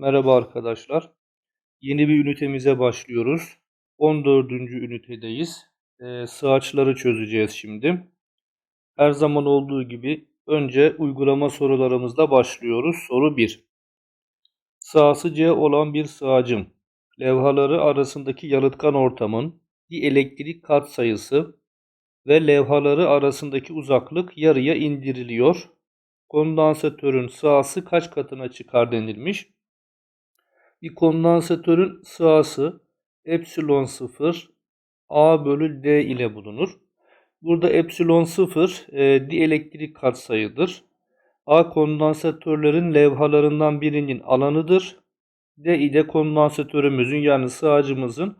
Merhaba arkadaşlar. Yeni bir ünitemize başlıyoruz. 14. ünitedeyiz. Ee, sığaçları çözeceğiz şimdi. Her zaman olduğu gibi önce uygulama sorularımızla başlıyoruz. Soru 1. Sahası C olan bir sığacım. Levhaları arasındaki yalıtkan ortamın dielektrik katsayısı ve levhaları arasındaki uzaklık yarıya indiriliyor. Kondansatörün sahası kaç katına çıkar denilmiş. Bir kondansatörün sahası epsilon 0 A bölü D ile bulunur. Burada epsilon 0 e, dielektrik katsayıdır. A kondansatörlerin levhalarından birinin alanıdır. D ile kondansatörümüzün yani sığacımızın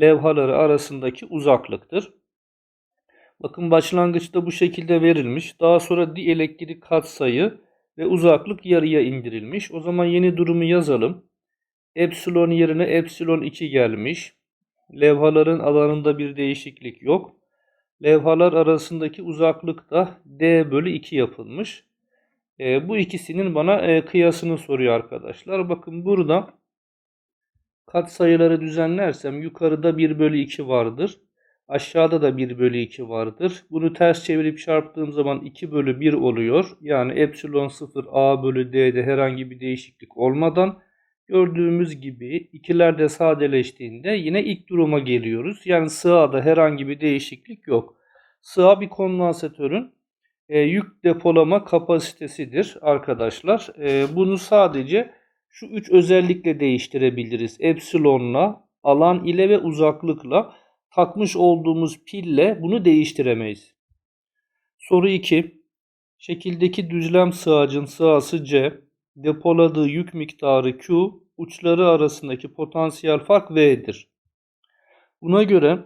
levhaları arasındaki uzaklıktır. Bakın başlangıçta bu şekilde verilmiş. Daha sonra dielektrik katsayı ve uzaklık yarıya indirilmiş. O zaman yeni durumu yazalım. Epsilon yerine epsilon 2 gelmiş. Levhaların alanında bir değişiklik yok. Levhalar arasındaki uzaklık da D bölü 2 yapılmış. E, bu ikisinin bana e, kıyasını soruyor arkadaşlar. Bakın burada katsayıları düzenlersem yukarıda 1 bölü 2 vardır. Aşağıda da 1 bölü 2 vardır. Bunu ters çevirip çarptığım zaman 2 bölü 1 oluyor. Yani epsilon 0 a bölü d'de herhangi bir değişiklik olmadan gördüğümüz gibi ikiler de sadeleştiğinde yine ilk duruma geliyoruz. Yani sığada herhangi bir değişiklik yok. Sığ bir kondansatörün e, yük depolama kapasitesidir arkadaşlar. E, bunu sadece şu üç özellikle değiştirebiliriz. Epsilonla, alan ile ve uzaklıkla takmış olduğumuz pille bunu değiştiremeyiz. Soru 2. Şekildeki düzlem sığacın sığası C, depoladığı yük miktarı Q, uçları arasındaki potansiyel fark V'dir. Buna göre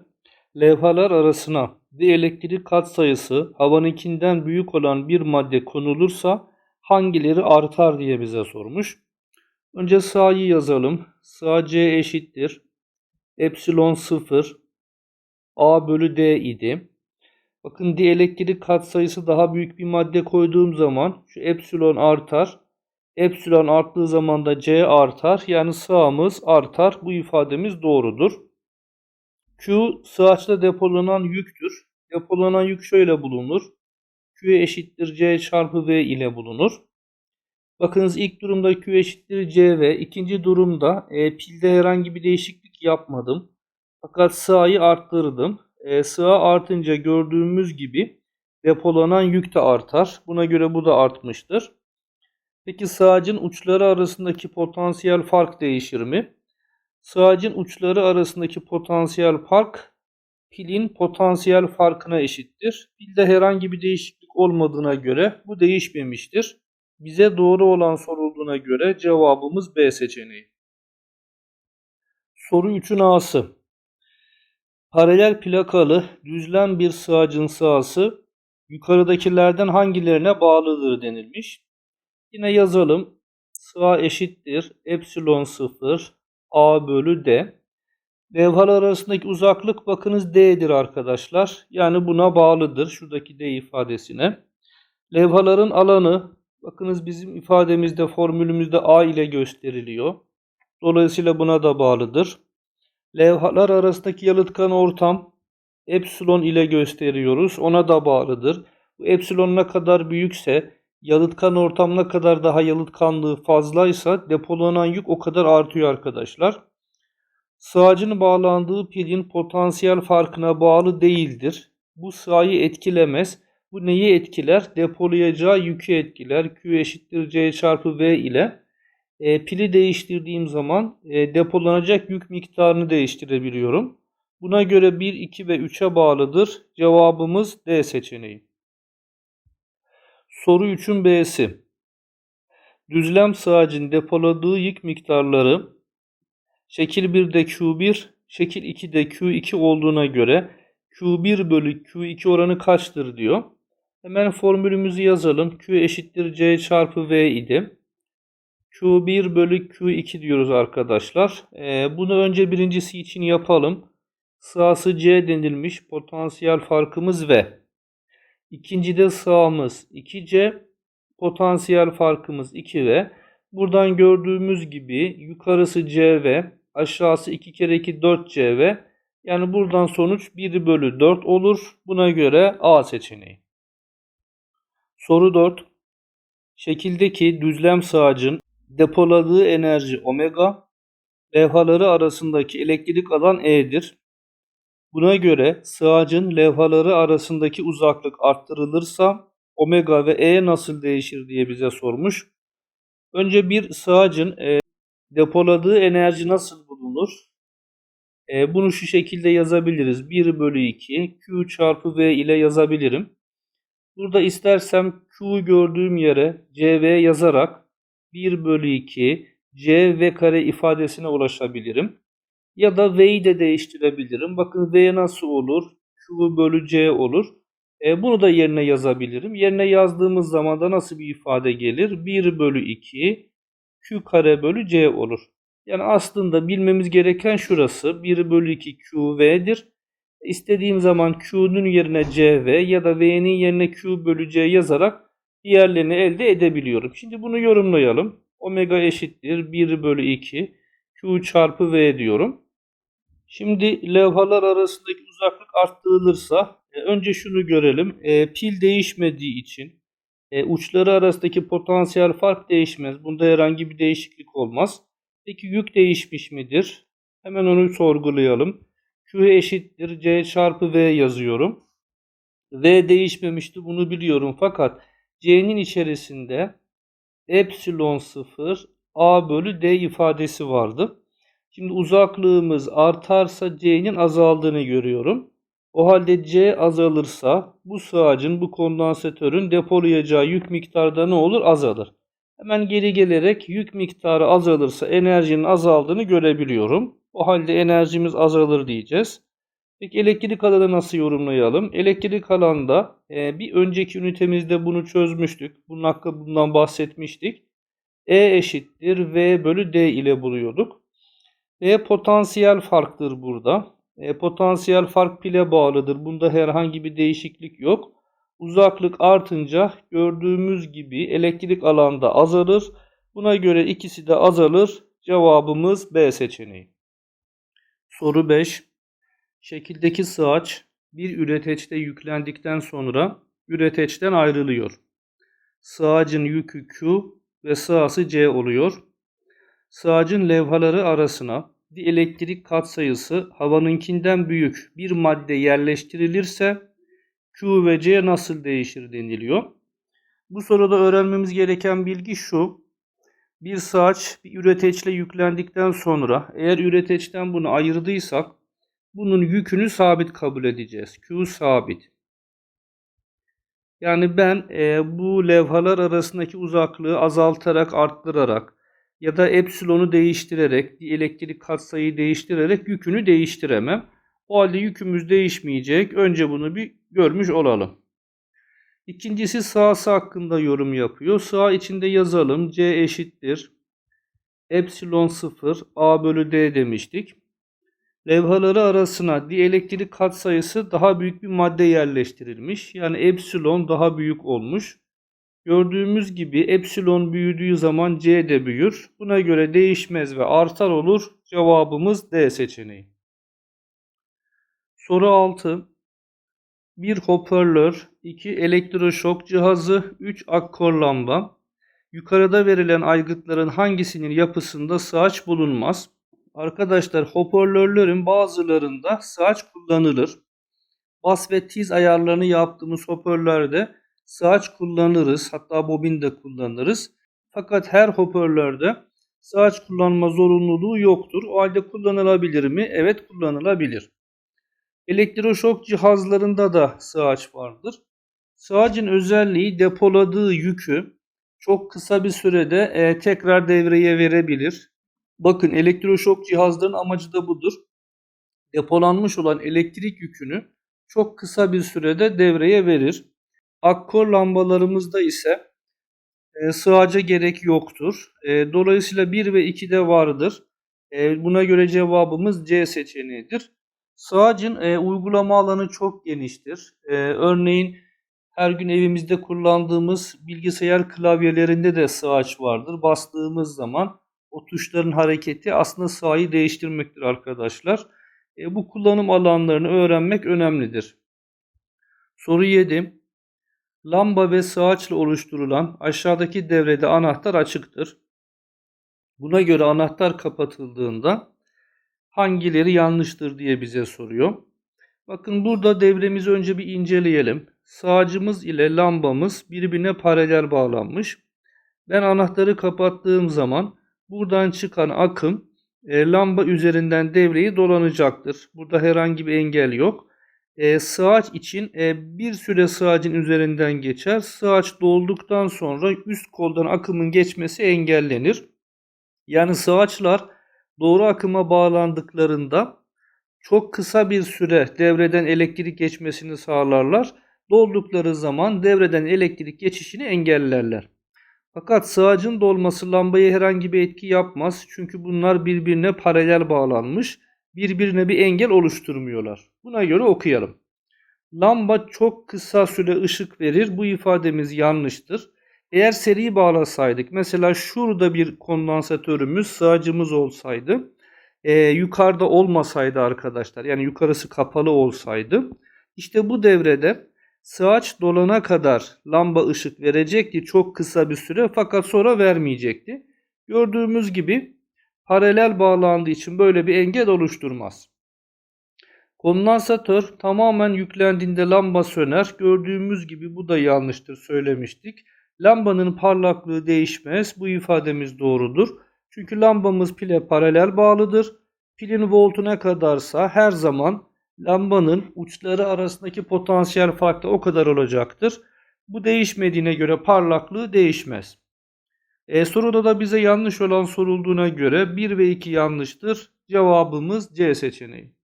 levhalar arasına dielektrik katsayısı havanınkinden büyük olan bir madde konulursa hangileri artar diye bize sormuş. Önce sağ'yı yazalım. Sağ C eşittir. Epsilon 0 A bölü D idi. Bakın dielektrik katsayısı daha büyük bir madde koyduğum zaman şu epsilon artar. Epsilon arttığı zaman da C artar. Yani sağımız artar. Bu ifademiz doğrudur. Q sığaçta depolanan yüktür. Depolanan yük şöyle bulunur. Q eşittir C çarpı V ile bulunur. Bakınız ilk durumda Q eşittir C ve ikinci durumda e, pilde herhangi bir değişiklik yapmadım. Fakat sığayı arttırdım. E, sığa artınca gördüğümüz gibi depolanan yük de artar. Buna göre bu da artmıştır. Peki sığacın uçları arasındaki potansiyel fark değişir mi? Sığacın uçları arasındaki potansiyel fark pilin potansiyel farkına eşittir. Pilde herhangi bir değişiklik olmadığına göre bu değişmemiştir. Bize doğru olan sorulduğuna göre cevabımız B seçeneği. Soru 3'ün A'sı. Paralel plakalı düzlem bir sığacın sahası yukarıdakilerden hangilerine bağlıdır denilmiş. Yine yazalım. Sığa eşittir. Epsilon 0 A bölü D. Levhalar arasındaki uzaklık bakınız D'dir arkadaşlar. Yani buna bağlıdır. Şuradaki D ifadesine. Levhaların alanı bakınız bizim ifademizde formülümüzde A ile gösteriliyor. Dolayısıyla buna da bağlıdır. Levhalar arasındaki yalıtkan ortam epsilon ile gösteriyoruz. Ona da bağlıdır. Bu epsilon ne kadar büyükse yalıtkan ortam ne kadar daha yalıtkanlığı fazlaysa depolanan yük o kadar artıyor arkadaşlar. Sığacın bağlandığı pilin potansiyel farkına bağlı değildir. Bu sığayı etkilemez. Bu neyi etkiler? Depolayacağı yükü etkiler. Q eşittir C çarpı V ile. E, pili değiştirdiğim zaman e, depolanacak yük miktarını değiştirebiliyorum. Buna göre 1, 2 ve 3'e bağlıdır. Cevabımız D seçeneği. Soru 3'ün B'si. Düzlem sağacın depoladığı yük miktarları şekil 1'de Q1, şekil 2'de Q2 olduğuna göre Q1 bölü Q2 oranı kaçtır diyor. Hemen formülümüzü yazalım. Q eşittir C çarpı V idi. Q1 bölü Q2 diyoruz arkadaşlar. Ee, bunu önce birincisi için yapalım. Sırası C denilmiş. Potansiyel farkımız V. İkincide sağımız 2C, potansiyel farkımız 2V. Buradan gördüğümüz gibi yukarısı CV, aşağısı 2 kere 2 4 CV. Yani buradan sonuç 1 bölü 4 olur. Buna göre A seçeneği. Soru 4. Şekildeki düzlem sağacın depoladığı enerji omega, levhaları arasındaki elektrik alan E'dir. Buna göre sığacın levhaları arasındaki uzaklık arttırılırsa omega ve E nasıl değişir diye bize sormuş. Önce bir sığacın e, depoladığı enerji nasıl bulunur? E, bunu şu şekilde yazabiliriz. 1 bölü 2 Q çarpı V ile yazabilirim. Burada istersem Q'yu gördüğüm yere CV yazarak 1 bölü 2 CV kare ifadesine ulaşabilirim. Ya da V'yi de değiştirebilirim. Bakın V nasıl olur? Q bölü C olur. E, bunu da yerine yazabilirim. Yerine yazdığımız zaman da nasıl bir ifade gelir? 1 bölü 2 Q kare bölü C olur. Yani aslında bilmemiz gereken şurası. 1 bölü 2 QV'dir. İstediğim zaman Q'nun yerine CV ya da V'nin yerine Q bölü C yazarak diğerlerini elde edebiliyorum. Şimdi bunu yorumlayalım. Omega eşittir 1 bölü 2 Q çarpı V diyorum. Şimdi levhalar arasındaki uzaklık arttırılırsa e, önce şunu görelim. E, pil değişmediği için e, uçları arasındaki potansiyel fark değişmez. Bunda herhangi bir değişiklik olmaz. Peki yük değişmiş midir? Hemen onu sorgulayalım. Q eşittir C çarpı V yazıyorum. V değişmemişti bunu biliyorum fakat C'nin içerisinde epsilon 0 A bölü D ifadesi vardı. Şimdi uzaklığımız artarsa C'nin azaldığını görüyorum. O halde C azalırsa bu sığacın, bu kondansatörün depolayacağı yük miktarı ne olur? Azalır. Hemen geri gelerek yük miktarı azalırsa enerjinin azaldığını görebiliyorum. O halde enerjimiz azalır diyeceğiz. Peki elektrik alanı nasıl yorumlayalım? Elektrik alanda e, bir önceki ünitemizde bunu çözmüştük. Bunun hakkında bundan bahsetmiştik. E eşittir V bölü D ile buluyorduk. E potansiyel farktır burada. E, potansiyel fark pile bağlıdır. Bunda herhangi bir değişiklik yok. Uzaklık artınca gördüğümüz gibi elektrik alanda azalır. Buna göre ikisi de azalır. Cevabımız B seçeneği. Soru 5. Şekildeki sığaç bir üreteçte yüklendikten sonra üreteçten ayrılıyor. Sığacın yükü Q ve sığası C oluyor. Sığacın levhaları arasına bir elektrik katsayısı havanınkinden büyük bir madde yerleştirilirse Q ve C nasıl değişir deniliyor. Bu soruda öğrenmemiz gereken bilgi şu. Bir saç bir üreteçle yüklendikten sonra eğer üreteçten bunu ayırdıysak bunun yükünü sabit kabul edeceğiz. Q sabit. Yani ben e, bu levhalar arasındaki uzaklığı azaltarak arttırarak ya da epsilonu değiştirerek, elektrik katsayıyı değiştirerek yükünü değiştiremem. O halde yükümüz değişmeyecek. Önce bunu bir görmüş olalım. İkincisi sağsı hakkında yorum yapıyor. Sağ içinde yazalım. C eşittir. Epsilon 0 A bölü D demiştik. Levhaları arasına dielektrik katsayısı daha büyük bir madde yerleştirilmiş. Yani epsilon daha büyük olmuş. Gördüğümüz gibi epsilon büyüdüğü zaman C de büyür. Buna göre değişmez ve artar olur. Cevabımız D seçeneği. Soru 6. Bir hoparlör, 2 elektroşok cihazı, 3 akkor lamba. Yukarıda verilen aygıtların hangisinin yapısında sığaç bulunmaz? Arkadaşlar hoparlörlerin bazılarında sığaç kullanılır. Bas ve tiz ayarlarını yaptığımız hoparlörde sığaç kullanırız. Hatta bobin de kullanırız. Fakat her hoparlörde sığaç kullanma zorunluluğu yoktur. O halde kullanılabilir mi? Evet kullanılabilir. Elektroşok cihazlarında da sığaç vardır. Sığacın özelliği depoladığı yükü çok kısa bir sürede e, tekrar devreye verebilir. Bakın elektroşok cihazların amacı da budur. Depolanmış olan elektrik yükünü çok kısa bir sürede devreye verir. Akkor lambalarımızda ise e, sığaca gerek yoktur. E, dolayısıyla 1 ve 2 de vardır. E, buna göre cevabımız C seçeneğidir. Sığacın e, uygulama alanı çok geniştir. E, örneğin Her gün evimizde kullandığımız bilgisayar klavyelerinde de sığaç vardır. Bastığımız zaman o tuşların hareketi aslında sahayı değiştirmektir arkadaşlar. E, bu kullanım alanlarını öğrenmek önemlidir. Soru 7. Lamba ve sığaçla oluşturulan aşağıdaki devrede anahtar açıktır. Buna göre anahtar kapatıldığında hangileri yanlıştır diye bize soruyor. Bakın burada devremizi önce bir inceleyelim. Sağcımız ile lambamız birbirine paralel bağlanmış. Ben anahtarı kapattığım zaman buradan çıkan akım e, lamba üzerinden devreyi dolanacaktır. Burada herhangi bir engel yok. E, sığaç için e, bir süre sığacın üzerinden geçer. Sığaç dolduktan sonra üst koldan akımın geçmesi engellenir. Yani sığaçlar doğru akıma bağlandıklarında çok kısa bir süre devreden elektrik geçmesini sağlarlar. Doldukları zaman devreden elektrik geçişini engellerler. Fakat sığacın dolması lambaya herhangi bir etki yapmaz. Çünkü bunlar birbirine paralel bağlanmış. Birbirine bir engel oluşturmuyorlar. Buna göre okuyalım. Lamba çok kısa süre ışık verir. Bu ifademiz yanlıştır. Eğer seri bağlasaydık mesela şurada bir kondansatörümüz sığacımız olsaydı e, yukarıda olmasaydı arkadaşlar yani yukarısı kapalı olsaydı işte bu devrede sığaç dolana kadar lamba ışık verecekti çok kısa bir süre fakat sonra vermeyecekti. Gördüğümüz gibi paralel bağlandığı için böyle bir engel oluşturmaz. Kondansatör tamamen yüklendiğinde lamba söner. Gördüğümüz gibi bu da yanlıştır söylemiştik. Lambanın parlaklığı değişmez. Bu ifademiz doğrudur. Çünkü lambamız pile paralel bağlıdır. Pilin voltu ne kadarsa her zaman lambanın uçları arasındaki potansiyel fark da o kadar olacaktır. Bu değişmediğine göre parlaklığı değişmez. E, soruda da bize yanlış olan sorulduğuna göre 1 ve 2 yanlıştır. Cevabımız C seçeneği.